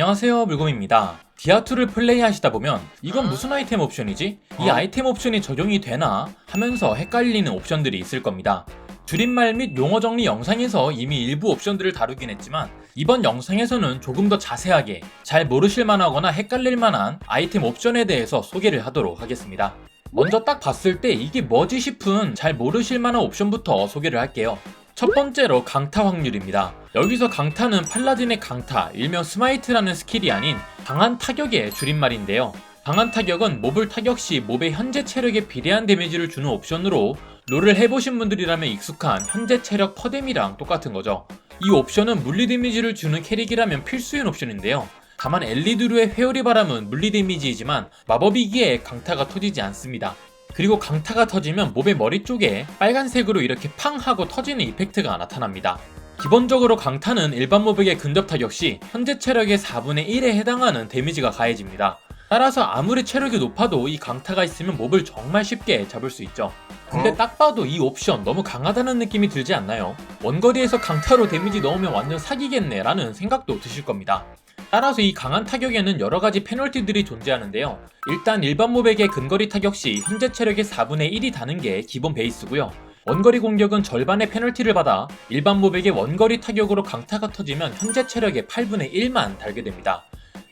안녕하세요 물곰입니다. 디아2를 플레이하시다 보면 이건 무슨 아이템 옵션이지? 이 어? 아이템 옵션이 적용이 되나? 하면서 헷갈리는 옵션들이 있을 겁니다. 줄임말 및 용어 정리 영상에서 이미 일부 옵션들을 다루긴 했지만 이번 영상에서는 조금 더 자세하게 잘 모르실 만하거나 헷갈릴 만한 아이템 옵션에 대해서 소개를 하도록 하겠습니다. 먼저 딱 봤을 때 이게 뭐지 싶은 잘 모르실 만한 옵션부터 소개를 할게요. 첫 번째로 강타 확률입니다. 여기서 강타는 팔라딘의 강타, 일명 스마이트라는 스킬이 아닌 강한 타격의 줄임말인데요. 강한 타격은 몹을 타격 시 몹의 현재 체력에 비례한 데미지를 주는 옵션으로 롤을 해보신 분들이라면 익숙한 현재 체력 퍼뎀이랑 똑같은 거죠. 이 옵션은 물리 데미지를 주는 캐릭이라면 필수인 옵션인데요. 다만 엘리드루의 회오리 바람은 물리 데미지이지만 마법이기에 강타가 터지지 않습니다. 그리고 강타가 터지면 몹의 머리 쪽에 빨간색으로 이렇게 팡 하고 터지는 이펙트가 나타납니다. 기본적으로 강타는 일반 몹에게 근접 타격 시 현재 체력의 4분의 1에 해당하는 데미지가 가해집니다. 따라서 아무리 체력이 높아도 이 강타가 있으면 몹을 정말 쉽게 잡을 수 있죠. 근데 어? 딱 봐도 이 옵션 너무 강하다는 느낌이 들지 않나요? 원거리에서 강타로 데미지 넣으면 완전 사기겠네 라는 생각도 드실 겁니다. 따라서 이 강한 타격에는 여러 가지 페널티들이 존재하는데요. 일단 일반 몹에게 근거리 타격 시 현재 체력의 4분의 1이 다는 게 기본 베이스고요. 원거리 공격은 절반의 페널티를 받아 일반 몹에게 원거리 타격으로 강타가 터지면 현재 체력의 8분의 1만 달게 됩니다.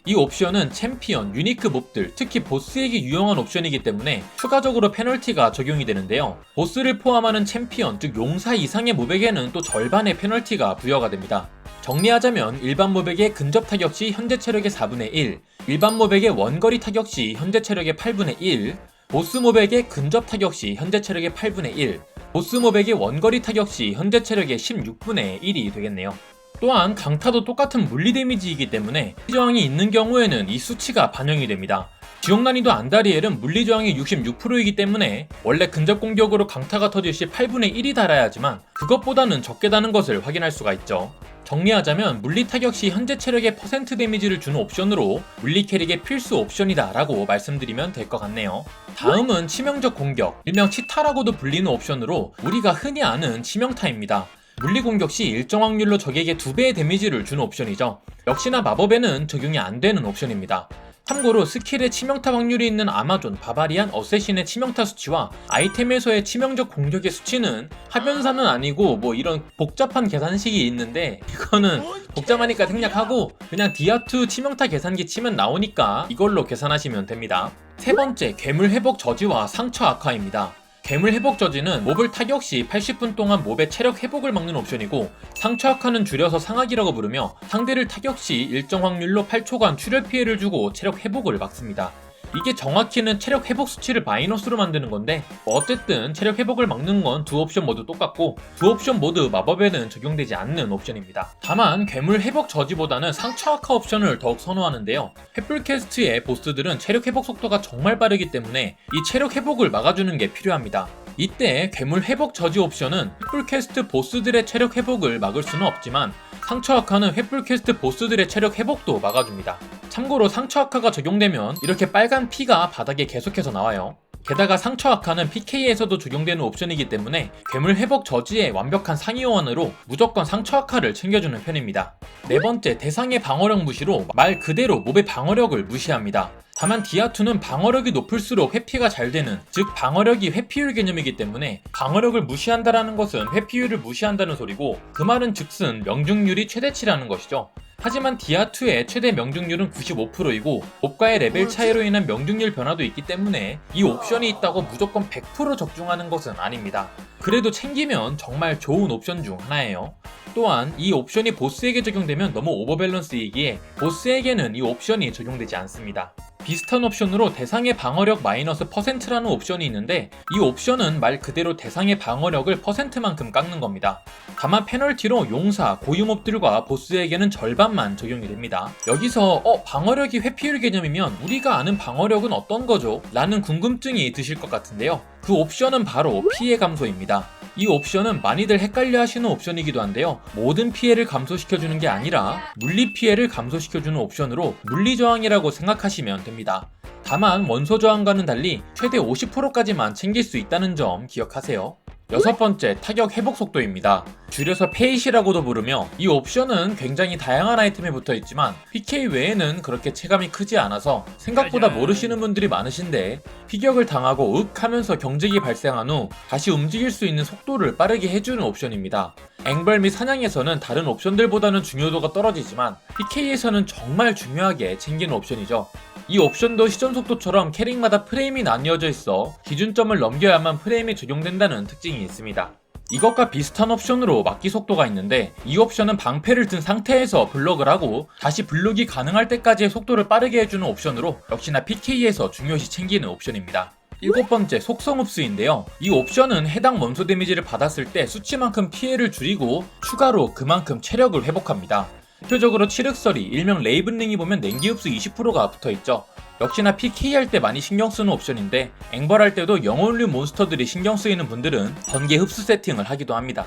이 옵션은 챔피언, 유니크 몹들, 특히 보스에게 유용한 옵션이기 때문에 추가적으로 페널티가 적용이 되는데요. 보스를 포함하는 챔피언, 즉 용사 이상의 몹에게는 또 절반의 페널티가 부여가 됩니다. 정리하자면 일반 몹에게 근접 타격 시 현재 체력의 4분의 1, 일반 몹에게 원거리 타격 시 현재 체력의 8분의 1, 보스 몹에게 근접 타격 시 현재 체력의 8분의 1, 보스 몹에게 원거리 타격 시 현재 체력의 16분의 1이 되겠네요. 또한 강타도 똑같은 물리 데미지이기 때문에 저항이 있는 경우에는 이 수치가 반영이 됩니다. 지옥 난이도 안다리엘은 물리 저항이 66%이기 때문에 원래 근접 공격으로 강타가 터질 시 8분의 1이 달아야지만 그것보다는 적게 다는 것을 확인할 수가 있죠. 정리하자면 물리 타격 시 현재 체력의 퍼센트 데미지를 주는 옵션으로 물리 캐릭의 필수 옵션이다 라고 말씀드리면 될 것 같네요. 다음은 치명적 공격, 일명 치타라고도 불리는 옵션으로 우리가 흔히 아는 치명타입니다. 물리 공격 시 일정 확률로 적에게 2배의 데미지를 주는 옵션이죠. 역시나 마법에는 적용이 안 되는 옵션입니다. 참고로 스킬의 치명타 확률이 있는 아마존, 바바리안, 어쌔신의 치명타 수치와 아이템에서의 치명적 공격의 수치는 하변사는 아니고 뭐 이런 복잡한 계산식이 있는데 이거는 복잡하니까 생략하고 그냥 디아2 치명타 계산기 치면 나오니까 이걸로 계산하시면 됩니다. 세 번째, 괴물 회복 저지와 상처 악화입니다. 괴물 회복 저지는 몹을 타격 시 80분 동안 몹의 체력 회복을 막는 옵션이고 상처 악화는 줄여서 상악이라고 부르며 상대를 타격 시 일정 확률로 8초간 출혈 피해를 주고 체력 회복을 막습니다. 이게 정확히는 체력 회복 수치를 마이너스로 만드는 건데 뭐 어쨌든 체력 회복을 막는 건 두 옵션 모두 똑같고 두 옵션 모두 마법에는 적용되지 않는 옵션입니다. 다만 괴물 회복 저지보다는 상처 악화 옵션을 더욱 선호하는데요. 횃불캐스트의 보스들은 체력 회복 속도가 정말 빠르기 때문에 이 체력 회복을 막아주는 게 필요합니다. 이때 괴물 회복 저지 옵션은 횃불캐스트 보스들의 체력 회복을 막을 수는 없지만 상처 악화는 횃불캐스트 보스들의 체력 회복도 막아줍니다. 참고로 상처 악화가 적용되면 이렇게 빨간 피가 바닥에 계속해서 나와요. 게다가 상처 악화는 PK에서도 적용되는 옵션이기 때문에 괴물 회복 저지의 완벽한 상위호환으로 무조건 상처 악화를 챙겨주는 편입니다. 네 번째, 대상의 방어력 무시로 말 그대로 몹의 방어력을 무시합니다. 다만 디아2는 방어력이 높을수록 회피가 잘 되는, 즉 방어력이 회피율 개념이기 때문에 방어력을 무시한다라는 것은 회피율을 무시한다는 소리고 그 말은 즉슨 명중률이 최대치라는 것이죠. 하지만 디아2의 최대 명중률은 95%이고 몹과의 레벨 차이로 인한 명중률 변화도 있기 때문에 이 옵션이 있다고 무조건 100% 적중하는 것은 아닙니다. 그래도 챙기면 정말 좋은 옵션 중 하나예요. 또한 이 옵션이 보스에게 적용되면 너무 오버밸런스이기에 보스에게는 이 옵션이 적용되지 않습니다. 비슷한 옵션으로 대상의 방어력 마이너스 퍼센트라는 옵션이 있는데 이 옵션은 말 그대로 대상의 방어력을 퍼센트만큼 깎는 겁니다. 다만 페널티로 용사, 고유몹들과 보스에게는 절반만 적용이 됩니다. 여기서 어 방어력이 회피율 개념이면 우리가 아는 방어력은 어떤 거죠? 라는 궁금증이 드실 것 같은데요. 그 옵션은 바로 피해 감소입니다. 이 옵션은 많이들 헷갈려 하시는 옵션이기도 한데요. 모든 피해를 감소시켜주는 게 아니라 물리 피해를 감소시켜주는 옵션으로 물리 저항이라고 생각하시면 됩니다. 다만 원소 저항과는 달리 최대 50%까지만 챙길 수 있다는 점 기억하세요. 여섯 번째, 타격 회복 속도입니다. 줄여서 페이시라고도 부르며 이 옵션은 굉장히 다양한 아이템에 붙어 있지만 PK 외에는 그렇게 체감이 크지 않아서 생각보다 모르시는 분들이 많으신데 피격을 당하고 윽 하면서 경직이 발생한 후 다시 움직일 수 있는 속도를 빠르게 해주는 옵션입니다. 앵벌 및 사냥에서는 다른 옵션들보다는 중요도가 떨어지지만 PK에서는 정말 중요하게 챙기는 옵션이죠. 이 옵션도 시전 속도처럼 캐릭마다 프레임이 나뉘어져 있어 기준점을 넘겨야만 프레임이 적용된다는 특징이 있습니다. 이것과 비슷한 옵션으로 막기 속도가 있는데 이 옵션은 방패를 든 상태에서 블럭을 하고 다시 블록이 가능할 때까지의 속도를 빠르게 해주는 옵션으로 역시나 PK에서 중요시 챙기는 옵션입니다. 일곱 번째 속성 흡수인데요. 이 옵션은 해당 원소 데미지를 받았을 때 수치만큼 피해를 줄이고 추가로 그만큼 체력을 회복합니다. 대표적으로 칠흑설이 일명 레이븐링이 보면 냉기 흡수 20%가 붙어있죠. 역시나 PK 할 때 많이 신경 쓰는 옵션인데 앵벌할 때도 영혼류 몬스터들이 신경 쓰이는 분들은 번개 흡수 세팅을 하기도 합니다.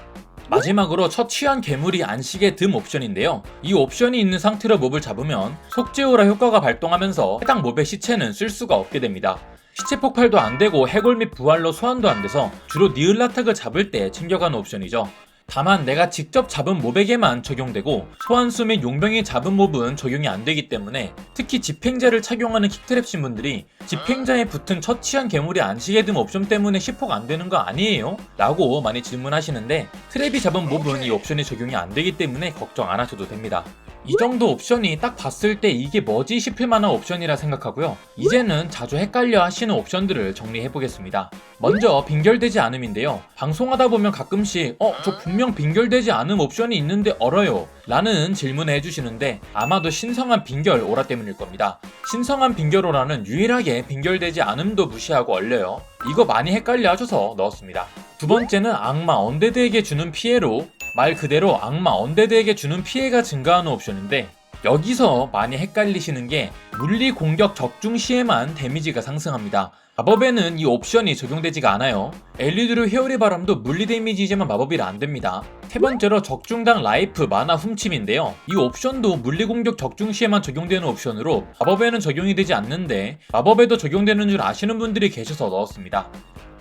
마지막으로 첫 취한 괴물이 안식의 듬 옵션인데요. 이 옵션이 있는 상태로 몹을 잡으면 속죄오라 효과가 발동하면서 해당 몹의 시체는 쓸 수가 없게 됩니다. 시체 폭발도 안 되고 해골 및 부활로 소환도 안 돼서 주로 니을라탁을 잡을 때 챙겨가는 옵션이죠. 다만 내가 직접 잡은 몹에게만 적용되고 소환수 및 용병이 잡은 몹은 적용이 안 되기 때문에 특히 집행자를 착용하는 킥트랩 신분들이 집행자에 붙은 처치한 괴물이 안식의 듬 옵션 때문에 10호가 안 되는 거 아니에요? 라고 많이 질문하시는데 트랩이 잡은 몹은 이 옵션이 적용이 안 되기 때문에 걱정 안 하셔도 됩니다. 이 정도 옵션이 딱 봤을 때 이게 뭐지 싶을 만한 옵션이라 생각하고요. 이제는 자주 헷갈려 하시는 옵션들을 정리해 보겠습니다. 먼저 빙결되지 않음인데요. 방송하다 보면 가끔씩 어, 저 분명 빙결되지 않은 옵션이 있는데 얼어요. 라는 질문을 해주시는데 아마도 신성한 빙결 오라 때문일 겁니다. 신성한 빙결 오라는 유일하게 빙결되지 않음도 무시하고 얼려요. 이거 많이 헷갈려 하셔서 넣었습니다. 두 번째는 악마 언데드에게 주는 피해로 말 그대로 악마 언데드에게 주는 피해가 증가하는 옵션인데 여기서 많이 헷갈리시는 게 물리 공격 적중 시에만 데미지가 상승합니다. 마법에는 이 옵션이 적용되지가 않아요. 엘리드르 회오리 바람도 물리 데미지지만 마법이라 안 됩니다. 세 번째로 적중당 라이프 마나 훔침인데요. 이 옵션도 물리 공격 적중 시에만 적용되는 옵션으로 마법에는 적용이 되지 않는데 마법에도 적용되는 줄 아시는 분들이 계셔서 넣었습니다.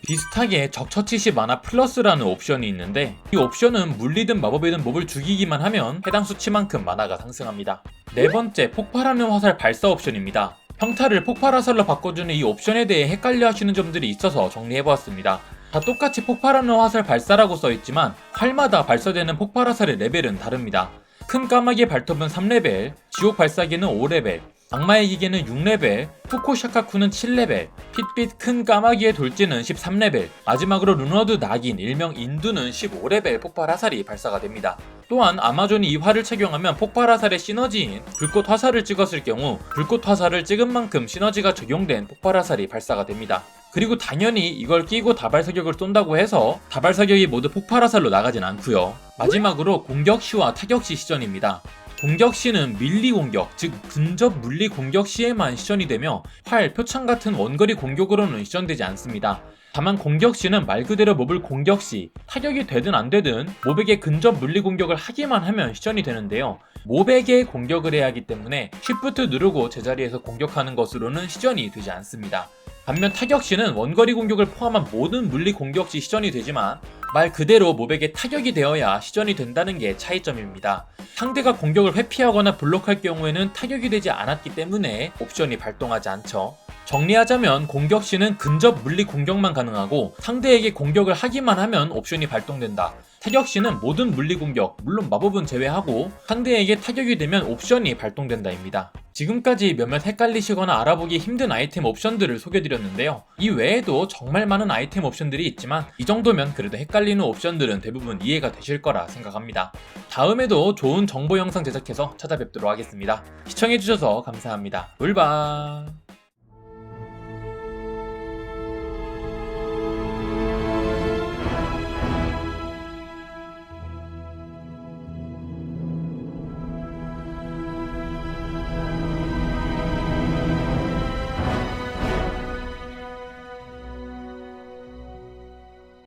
비슷하게 적처치시 마나 플러스라는 옵션이 있는데 이 옵션은 물리든 마법이든 몹을 죽이기만 하면 해당 수치만큼 마나가 상승합니다. 네 번째 폭발하는 화살 발사 옵션입니다. 평타를 폭발 화살로 바꿔주는 이 옵션에 대해 헷갈려 하시는 점들이 있어서 정리해보았습니다. 다 똑같이 폭발하는 화살 발사라고 써있지만 활마다 발사되는 폭발 화살의 레벨은 다릅니다. 큰 까마귀의 발톱은 3레벨, 지옥 발사기는 5레벨, 악마의 기계는 6레벨, 푸코 샤카쿠는 7레벨, 핏빛 큰 까마귀의 돌진은 13레벨, 마지막으로 루너드 낙인 일명 인두는 15레벨 폭발 화살이 발사가 됩니다. 또한 아마존이 이 활을 착용하면 폭발 화살의 시너지인 불꽃 화살을 찍었을 경우 불꽃 화살을 찍은 만큼 시너지가 적용된 폭발 화살이 발사가 됩니다. 그리고 당연히 이걸 끼고 다발 사격을 쏜다고 해서 다발 사격이 모두 폭발 화살로 나가진 않고요. 마지막으로 공격 시와 타격 시 시전입니다. 공격 시는 밀리 공격, 즉 근접 물리 공격 시에만 시전이 되며 활, 표창 같은 원거리 공격으로는 시전되지 않습니다. 다만 공격 시는 말 그대로 몹을 공격 시 타격이 되든 안 되든 몹에게 근접 물리 공격을 하기만 하면 시전이 되는데요. 몹에게 공격을 해야 하기 때문에 쉬프트 누르고 제자리에서 공격하는 것으로는 시전이 되지 않습니다. 반면 타격 시는 원거리 공격을 포함한 모든 물리 공격 시 시전이 되지만 말 그대로 몹에게 타격이 되어야 시전이 된다는 게 차이점입니다. 상대가 공격을 회피하거나 블록할 경우에는 타격이 되지 않았기 때문에 옵션이 발동하지 않죠. 정리하자면 공격 시는 근접 물리 공격만 가능하고 상대에게 공격을 하기만 하면 옵션이 발동된다. 타격 시는 모든 물리 공격, 물론 마법은 제외하고 상대에게 타격이 되면 옵션이 발동된다입니다. 지금까지 몇몇 헷갈리시거나 알아보기 힘든 아이템 옵션들을 소개드렸는데요. 이 외에도 정말 많은 아이템 옵션들이 있지만 이 정도면 그래도 헷갈리는 옵션들은 대부분 이해가 되실 거라 생각합니다. 다음에도 좋은 정보 영상 제작해서 찾아뵙도록 하겠습니다. 시청해주셔서 감사합니다. 울바